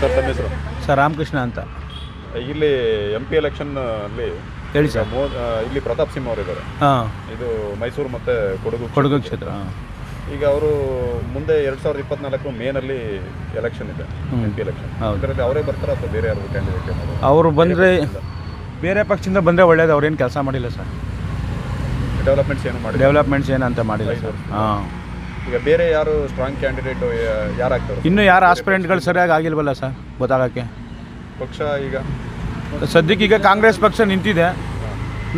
Sir ತಮ್ಮ ಹೆಸರು? Sir Ramakrishna ಅಂತ. ಇಲ್ಲಿ ಎಂ ಪಿ ಎಲೆಕ್ಷನ್ ಅಲ್ಲಿ ಹೇಳಿ ಸರ್. ಮೋ ಇಲ್ಲಿ ಪ್ರತಾಪ್ ಸಿಂಹ ಅವರಿದ್ದಾರೆ ಹಾಂ. ಇದು ಮೈಸೂರು ಮತ್ತೆ ಕೊಡಗು ಕೊಡಗು ಕ್ಷೇತ್ರ. ಈಗ ಅವರು ಮುಂದೆ ಎರಡ್ ಸಾವಿರದ ಇಪ್ಪತ್ನಾಲ್ಕು ಮೇನಲ್ಲಿ ಎಲೆಕ್ಷನ್ ಇದೆ ಎಂ ಪಿ ಎಲೆಕ್ಷನ್ ಅದರಲ್ಲಿ ಅವರೇ ಬರ್ತಾರೆ ಅಥವಾ ಬೇರೆ ಯಾರು ಕ್ಯಾಂಡಿಡೇಟ್ ಅವರು ಬಂದರೆ ಬೇರೆ ಪಕ್ಷದಿಂದ ಬಂದರೆ ಒಳ್ಳೇದು ಅವ್ರೇನು ಕೆಲಸ ಮಾಡಿಲ್ಲ ಸರ್. ಡೆವಲಪ್ಮೆಂಟ್ಸ್ ಏನು ಮಾಡಿ ಡೆವಲಪ್ಮೆಂಟ್ಸ್ ಏನಂತ ಮಾಡಿಲ್ಲ ಸರ್. ಹಾಂ. ಈಗ ಬೇರೆ ಯಾರು ಸ್ಟ್ರಾಂಗ್ ಕ್ಯಾಂಡಿಡೇಟ್ ಯಾರಾಗ್ತಾರೆ? ಇನ್ನು ಯಾರು ಆಸ್ಪಿರೆಂಟ್ಗಳು ಸರಿಯಾಗಿ ಆಗಿಲ್ವಲ್ಲ ಸರ್ ಗೊತ್ತಾಗಕ್ಕೆ? ಪಕ್ಷ ಈಗ ಸದ್ಯಕ್ಕೆ ಈಗ ಕಾಂಗ್ರೆಸ್ ಪಕ್ಷ ನಿಂತಿದೆ.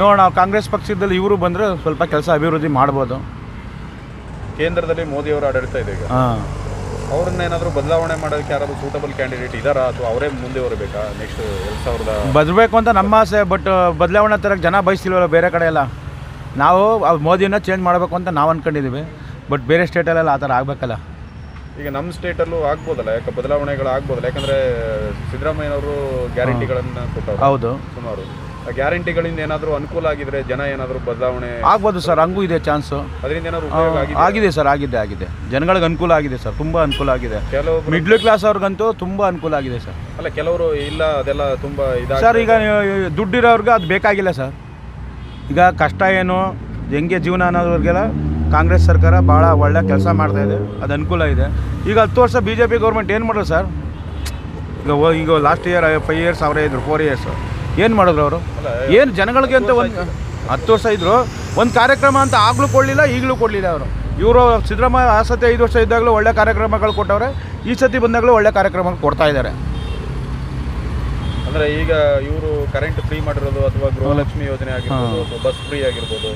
ನೋಡೋಣ ಕಾಂಗ್ರೆಸ್ ಪಕ್ಷದಲ್ಲಿ ಇವರು ಬಂದರೆ ಸ್ವಲ್ಪ ಕೆಲಸ ಅಭಿವೃದ್ಧಿ ಮಾಡ್ಬೋದು. ಕೇಂದ್ರದಲ್ಲಿ ಮೋದಿ ಅವರ ಆಡಳಿತ ಇದೆ ಈಗ. ಹಾಂ. ಅವ್ರನ್ನ ಏನಾದರೂ ಬದಲಾವಣೆ ಮಾಡೋದಕ್ಕೆ ಯಾರಾದರೂ ಸೂಟಬಲ್ ಕ್ಯಾಂಡಿಡೇಟ್ ಇದಾರಾ? ಅಥವಾ ಅವರೇ ಮುಂದೆ ಬರಬೇಕಾ ನೆಕ್ಸ್ಟ್ ಎರಡು ಸಾವಿರದ ಬದಬೇಕು ಅಂತ ನಮ್ಮ ಆಸೆ ಬಟ್ ಬದಲಾವಣೆ ತರಕ್ಕೆ ಜನ ಬಯಸ್ತಿಲ್ವಲ್ಲ ಬೇರೆ ಕಡೆ ಎಲ್ಲ. ನಾವು ಮೋದಿನ ಚೇಂಜ್ ಮಾಡಬೇಕು ಅಂತ ನಾವು ಅಂದ್ಕೊಂಡಿದ್ದೀವಿ ಬಟ್ ಬೇರೆ ಸ್ಟೇಟಲ್ಲೆಲ್ಲ ಆ ಥರ ಆಗಬೇಕಲ್ಲ. ಈಗ ನಮ್ಮ ಸ್ಟೇಟಲ್ಲೂ ಆಗ್ಬೋದಲ್ಲ ಯಾಕೆ ಬದಲಾವಣೆಗಳು ಆಗ್ಬೋದಲ್ಲ? ಯಾಕಂದ್ರೆ ಸಿದ್ದರಾಮಯ್ಯನವರು ಗ್ಯಾರಂಟಿಗಳನ್ನು ಕೊಟ್ಟವರು ಹೌದು. ಸುಮಾರು. ಆ ಗ್ಯಾರಂಟಿಗಳಿಂದ ಏನಾದರೂ ಅನುಕೂಲ ಆಗಿದ್ರೆ ಜನ ಏನಾದರೂ ಬದಲಾವಣೆ ಆಗ್ಬೋದು ಸರ್ ಹಂಗೂ ಇದೆ ಚಾನ್ಸು ಅದರಿಂದ ಏನಾದ್ರು ಉಪಯೋಗ ಆಗಿದೆ ಆಗಿದೆ ಸರ್ ಆಗಿದೆ ಆಗಿದೆ. ಜನಗಳಿಗೆ ಅನುಕೂಲ ಆಗಿದೆ ಸರ್ ತುಂಬ ಅನುಕೂಲ ಆಗಿದೆ. ಕೆಲವು ಮಿಡ್ಲ್ ಕ್ಲಾಸ್ ಅವ್ರಿಗಂತೂ ತುಂಬ ಅನುಕೂಲ ಆಗಿದೆ ಸರ್ ಅಲ್ಲ ಕೆಲವರು ಇಲ್ಲ ಅದೆಲ್ಲ ತುಂಬ ಇದೆ. ಸರ್ ಈಗ ದುಡ್ಡಿರೋರ್ಗೆ ಅದು ಬೇಕಾಗಿಲ್ಲ ಸರ್ ಈಗ ಕಷ್ಟ ಏನು ಹೆಂಗೆ ಜೀವನ ಅನ್ನೋದ್ರಿಗೆಲ್ಲ ಕಾಂಗ್ರೆಸ್ ಸರ್ಕಾರ ಭಾಳ ಒಳ್ಳೆ ಕೆಲಸ ಮಾಡ್ತಾ ಇದೆ, ಅದು ಅನುಕೂಲ ಇದೆ. ಈಗ ಹತ್ತು ವರ್ಷ ಬಿ ಜೆ ಪಿ ಗೌರ್ಮೆಂಟ್ ಏನು ಮಾಡೋದು ಸರ್? ಈಗ ಈಗ ಲಾಸ್ಟ್ ಇಯರ್ ಫೈವ್ ಇಯರ್ಸ್ ಅವರೇ ಇದ್ರು ಫೋರ್ ಇಯರ್ಸ್ ಏನು ಮಾಡಿದ್ರು ಅವರು? ಏನು ಜನಗಳಿಗೆ ಅಂತ ಒಂದು, ಹತ್ತು ವರ್ಷ ಇದ್ದರು ಒಂದು ಕಾರ್ಯಕ್ರಮ ಅಂತ ಆಗಲೂ ಕೊಡಲಿಲ್ಲ, ಈಗಲೂ ಕೊಡಲಿಲ್ಲ ಅವರು. ಇವರು ಸಿದ್ದರಾಮಯ್ಯ, ಆ ಸತಿ ಐದು ವರ್ಷ ಇದ್ದಾಗಲೂ ಒಳ್ಳೆ ಕಾರ್ಯಕ್ರಮಗಳು ಕೊಟ್ಟವ್ರೆ, ಈ ಸತಿ ಬಂದಾಗಲೂ ಒಳ್ಳೆ ಕಾರ್ಯಕ್ರಮಗಳು ಕೊಡ್ತಾ ಇದ್ದಾರೆ. ಅಂದ್ರೆ ಈಗ ಇವರು ಕರೆಂಟ್ ಫ್ರೀ ಮಾಡಿರೋದು ಅಥವಾ ಗೃಹಲಕ್ಷ್ಮಿ ಯೋಜನೆ ಆಗಿರ್ಬೋದು ಬಸ್ ಫ್ರೀ ಆಗಿರ್ಬೋದು.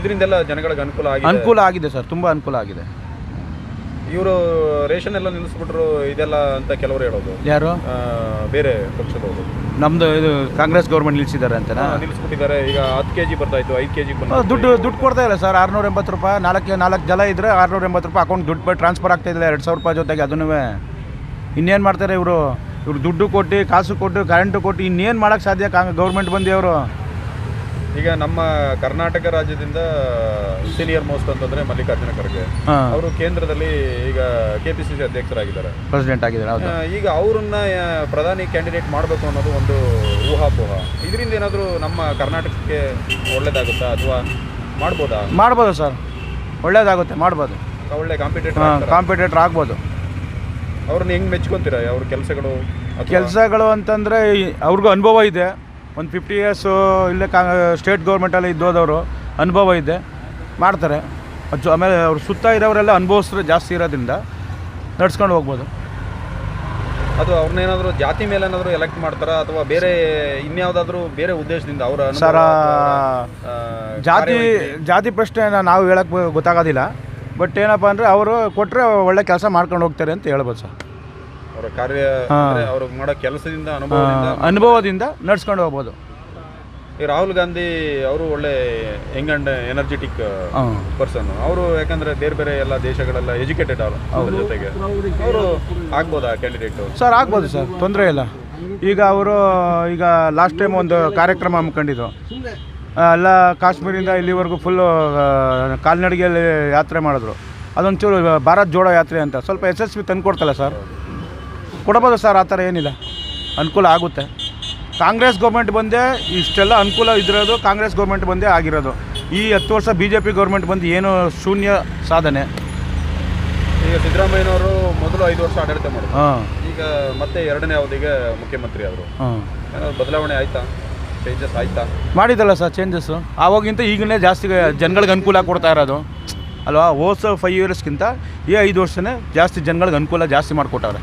ಇದರಿಂದೆಲ್ಲ ಜನಗಳಿಗೆ ಅನುಕೂಲ ಆಗಿದೆ. ಅನುಕೂಲ ಆಗಿದೆ ಸರ್ ತುಂಬಾ ಅನುಕೂಲ ಆಗಿದೆ. ಇವರು ರೇಷನ್ ಎಲ್ಲ ನಿಲ್ಲಿಸ್ಬಿಟ್ರು ಇದೆಲ್ಲ ಅಂತ ಕೆಲವರು ಹೇಳೋದು. ಯಾರು? ಬೇರೆ ಪಕ್ಷದವರು ನಮ್ದು ಇದು ಕಾಂಗ್ರೆಸ್ ಗೌರ್ಮೆಂಟ್ ನಿಲ್ಲಿಸಿದ್ದಾರೆ ಅಂತ ನಿಲ್ಲಿಸ್ಬಿಟ್ಟಿದ್ದಾರೆ ಈಗ ಹತ್ತು ಕೆಜಿ ಬರ್ತಾ ಇತ್ತು ಐದು ಕೆಜಿ ಜಿ ದುಡ್ಡು ದುಡ್ಡು ಕೊಡ್ತಾ ಇಲ್ಲ ಸರ್ ಆರ್ನೂರ ಎಂಬತ್ತು ರೂಪಾಯಿ ನಾಲ್ಕು ನಾಲ್ಕು ಜಲ ಇದ್ರೆ ಆರ್ನೂರ ಎಂಬತ್ತು ರೂಪಾಯಿ ಅಕೌಂಟ್ ದುಡ್ಡು ಟ್ರಾನ್ಸ್ಫರ್ ಆಗ್ತಾ ಇಲ್ಲ ಎರಡು ಸಾವಿರ ರೂಪಾಯಿ ಜೊತೆಗೆ ಅದನ್ನೂ. ಇನ್ನೇನು ಮಾಡ್ತಾರೆ ಇವರು? ಇವ್ರು ದುಡ್ಡು ಕೊಟ್ಟು ಕಾಸು ಕೊಟ್ಟು ಕರೆಂಟು ಕೊಟ್ಟು ಇನ್ನೇನು ಮಾಡೋಕೆ ಸಾಧ್ಯ? ಕಾಂಗ್ ಗೌರ್ಮೆಂಟ್ ಬಂದು ಅವರು? ಈಗ ನಮ್ಮ ಕರ್ನಾಟಕ ರಾಜ್ಯದಿಂದ ಸೀನಿಯರ್ ಮೋಸ್ಟ್ ಅಂತಂದ್ರೆ ಮಲ್ಲಿಕಾರ್ಜುನ ಖರ್ಗೆ. ಅವರು ಕೇಂದ್ರದಲ್ಲಿ ಈಗ ಕೆಪಿಸಿಸಿ ಅಧ್ಯಕ್ಷರಾಗಿದ್ದಾರೆ. ಪ್ರೆಸಿಡೆಂಟ್ ಆಗಿದ್ದಾರೆ ಹೌದು. ಆ, ಈಗ ಅವ್ರನ್ನ ಆ, ಪ್ರಧಾನಿ ಕ್ಯಾಂಡಿಡೇಟ್ ಮಾಡಬೇಕು ಅನ್ನೋದು ಒಂದು ಊಹಾಪೋಹ. ಇದರಿಂದ ಏನಾದರೂ ನಮ್ಮ ಕರ್ನಾಟಕಕ್ಕೆ ಒಳ್ಳೇದಾಗುತ್ತಾ ಅಥವಾ ಮಾಡ್ಬೋದಾ? ಮಾಡ್ಬೋದು ಸರ್. ಒಳ್ಳೇದಾಗುತ್ತೆ ಮಾಡ್ಬೋದು. ಒಳ್ಳೆ ಕಾಂಪಿಟೇಟರ್ ಕಾಂಪಿಟೇಟ್ರ್ ಆಗ್ಬೋದು. ಅವ್ರನ್ನ ಹೆಂಗ್ ಮೆಚ್ಕೊಂತೀರಾ? ಅವ್ರ ಕೆಲಸಗಳು ಕೆಲಸಗಳು ಅಂತಂದರೆ ಅವ್ರಿಗೂ ಅನುಭವ ಇದೆ. ಒಂದು ಫಿಫ್ಟಿ ಇಯರ್ಸು ಇಲ್ಲೇ ಕಾ ಸ್ಟೇಟ್ ಗೌರ್ಮೆಂಟಲ್ಲಿ ಇದ್ದೋದವರು ಅನುಭವ ಇದೆ. ಮಾಡ್ತಾರೆ. ಅದು ಆಮೇಲೆ ಅವ್ರ ಸುತ್ತ ಇರೋರೆಲ್ಲ ಅನುಭವಿಸ್ರು ಜಾಸ್ತಿ ಇರೋದ್ರಿಂದ ನಡ್ಸ್ಕೊಂಡು ಹೋಗ್ಬೋದು. ಅದು ಅವ್ರನ್ನೇನಾದರೂ ಜಾತಿ ಮೇಲೆ ಏನಾದರೂ ಎಲೆಕ್ಟ್ ಮಾಡ್ತಾರಾ? ಅಥವಾ ಬೇರೆ ಇನ್ಯಾವುದಾದ್ರೂ ಬೇರೆ ಉದ್ದೇಶದಿಂದ ಅವರ ಸರ ಜಾತಿ ಜಾತಿ ಪ್ರಶ್ನೆ ನಾವು ಹೇಳಕ್ಕೆ ಗೊತ್ತಾಗೋದಿಲ್ಲ. ಬಟ್ ಏನಪ್ಪ ಅಂದರೆ ಅವರು ಕೊಟ್ಟರೆ ಒಳ್ಳೆ ಕೆಲಸ ಮಾಡ್ಕೊಂಡು ಹೋಗ್ತಾರೆ ಅಂತ ಹೇಳ್ಬೋದು ಸರ್. ಅವರ ಕಾರ್ಯ. ಅಂದ್ರೆ ಅವ್ರು ಮಾಡೋ ಕೆಲಸದಿಂದ ಅನುಭವದಿಂದ ಅನುಭವದಿಂದ ನಡ್ಸ್ಕೊಂಡು ಹೋಗ್ಬೋದು. ಈ ರಾಹುಲ್ ಗಾಂಧಿ ಅವರು ಒಳ್ಳೆ ಯಂಗ್ ಅಂಡ್ ಎನರ್ಜೆಟಿಕ್ ಪರ್ಸನ್ ಅವರು ಯಾಕಂದ್ರೆ ಬೇರೆ ಬೇರೆ ಎಲ್ಲ ದೇಶಗಳೆಲ್ಲ ಎಜುಕೇಟೆಡ್ ಅವರು ಅವ್ರ ಜೊತೆಗೆ. ಅವರು ಆಗ್ಬೋದಾ ಕ್ಯಾಂಡಿಡೇಟ್ ಸರ್ ಆಗ್ಬೋದು ಸರ್ ತೊಂದರೆ ಇಲ್ಲ. ಈಗ ಅವರು ಈಗ ಲಾಸ್ಟ್ ಟೈಮ್ ಒಂದು ಕಾರ್ಯಕ್ರಮ ಹಮ್ಮಿಕೊಂಡಿದ್ದು ಎಲ್ಲ ಕಾಶ್ಮೀರಿಂದ ಇಲ್ಲಿವರೆಗೂ ಫುಲ್ಲು ಕಾಲ್ನಡಿಗೆಯಲ್ಲಿ ಯಾತ್ರೆ ಮಾಡಿದ್ರು. ಅದೊಂಚೂರು ಭಾರತ್ ಜೋಡೋ ಯಾತ್ರೆ ಅಂತ. ಸ್ವಲ್ಪ ಯಶಸ್ವಿ ತಂದುಕೊಡ್ತಲ್ಲ ಸರ್ ಕೊಡ್ಬೋದು ಸರ್ ಆ ಥರ ಏನಿಲ್ಲ. ಅನುಕೂಲ ಆಗುತ್ತೆ. ಕಾಂಗ್ರೆಸ್ ಗೌರ್ಮೆಂಟ್ ಬಂದೇ ಇಷ್ಟೆಲ್ಲ ಅನುಕೂಲ ಇದ್ದಿರೋದು ಕಾಂಗ್ರೆಸ್ ಗೌರ್ಮೆಂಟ್ ಬಂದೇ ಆಗಿರೋದು. ಈ ಹತ್ತು ವರ್ಷ ಬಿ ಜೆ ಪಿ ಗೌರ್ಮೆಂಟ್ ಬಂದು ಏನು ಶೂನ್ಯ ಸಾಧನೆ. ಈಗ ಸಿದ್ದರಾಮಯ್ಯನವರು ಮೊದಲು ಐದು ವರ್ಷ ಆಡಳಿತ ಮಾಡಿದ್ರು. ಹಾಂ. ಈಗ ಮತ್ತೆ ಎರಡನೇ ಅವಧಿಗೆ ಮುಖ್ಯಮಂತ್ರಿ ಆದರು. ಹಾಂ. ಏನಾದ್ರು ಬದಲಾವಣೆ ಆಯ್ತಾ? ಚೇಂಜಸ್ ಆಯ್ತಾ? ಮಾಡಿದ್ದಲ್ಲ ಸರ್ ಚೇಂಜಸ್ಸು ಆವಾಗಿಂತ ಈಗಲೇ ಜಾಸ್ತಿ ಜನಗಳಿಗೆ ಅನುಕೂಲ ಕೊಡ್ತಾ ಇರೋದು. ಅಲ್ವಾ? ಹೋದ ಫೈವ್ ಇಯರ್ಸ್ಗಿಂತ ಈ ಐದು ವರ್ಷನೇ ಜಾಸ್ತಿ ಜನಗಳಿಗೆ ಅನುಕೂಲ ಜಾಸ್ತಿ ಮಾಡಿಕೊಟ್ಟವ್ರೆ.